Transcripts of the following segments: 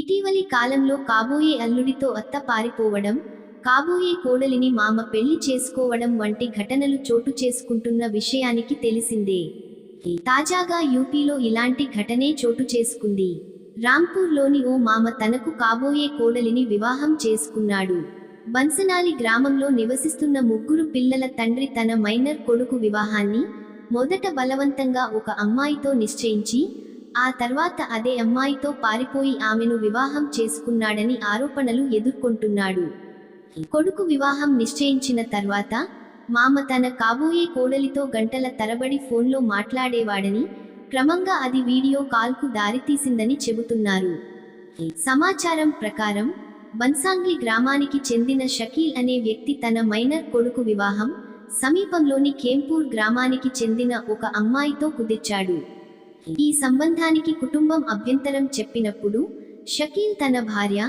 ఇటీవలి కాలంలో కాబోయే అల్లుడితో అత్త పారిపోవడం కాబోయే కోడలిని మామ పెళ్ళి చేసుకోవడం వంటి ఘటనలు చోటు చేసుకుంటున్న విషయానికి తెలిసిందే. తాజాగా యూపీలో ఇలాంటి ఘటనే చోటు చేసుకుంది. రాంపూర్లోని ఓ మామ తనకు కాబోయే కోడలిని వివాహం చేసుకున్నాడు. బన్సనాలి గ్రామంలో నివసిస్తున్న ముగ్గురు పిల్లల తండ్రి తన మైనర్ కొడుకు వివాహాన్ని మొదట బలవంతంగా ఒక అమ్మాయితో నిశ్చయించి ఆ తర్వాత అదే అమ్మాయితో పారిపోయి ఆమెను వివాహం చేసుకున్నాడని ఆరోపణలు ఎదుర్కొంటున్నాడు. కొడుకు వివాహం నిశ్చయించిన తర్వాత మామ తన కాబోయే కోడలితో గంటల తరబడి ఫోన్లో మాట్లాడేవాడని క్రమంగా అది వీడియో కాల్కు దారితీసిందని చెబుతున్నారు. సమాచారం ప్రకారం బన్సాంగ్లీ గ్రామానికి చెందిన షకీల్ అనే వ్యక్తి తన మైనర్ కొడుకు వివాహం సమీపంలోని కేంపూర్ గ్రామానికి చెందిన ఒక అమ్మాయితో కుదిర్చాడు. ఈ సంబంధానికి కుటుంబం అభ్యంతరం చెప్పినప్పుడు షకీల్ తన భార్య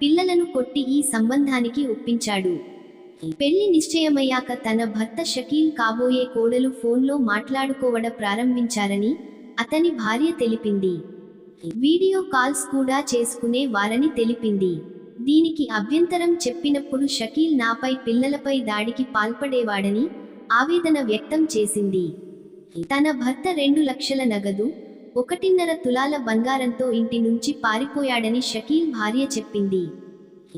పిల్లలను కొట్టి ఈ సంబంధానికి ఒప్పించాడు. పెళ్ళి నిశ్చయమయ్యాక తన భర్త షకీల్ కాబోయే కోడలు ఫోన్లో మాట్లాడుకోవడ ప్రారంభించారని అతని భార్య తెలిపింది. వీడియో కాల్స్ కూడా చేసుకునే వారని తెలిపింది. దీనికి అభ్యంతరం చెప్పినప్పుడు షకీల్ నాపై పిల్లలపై దాడికి పాల్పడేవాడని ఆవేదన వ్యక్తం చేసింది. తన భర్త రెండు లక్షల నగదు ఒకటిన్నర తులాల బంగారంతో ఇంటి నుంచి పారిపోయాడని షకీల్ భార్య చెప్పింది.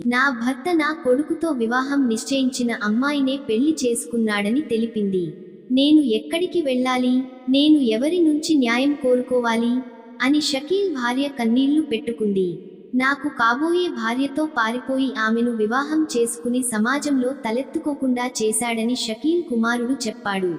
నా భర్త నా కొడుకుతో వివాహం నిశ్చయించిన అమ్మాయినే పెళ్ళి చేసుకున్నాడని తెలిపింది. నేను ఎక్కడికి వెళ్ళాలి? నేను ఎవరి నుంచి న్యాయం కోరుకోవాలి? అని షకీల్ భార్య కన్నీళ్ళు పెట్టుకుంది. నాకు కాబోయే భార్యతో పారిపోయి ఆమెను వివాహం చేసుకుని సమాజంలో తలెత్తుకోకుండా చేశాడని షకీల్ కుమారుడు చెప్పాడు.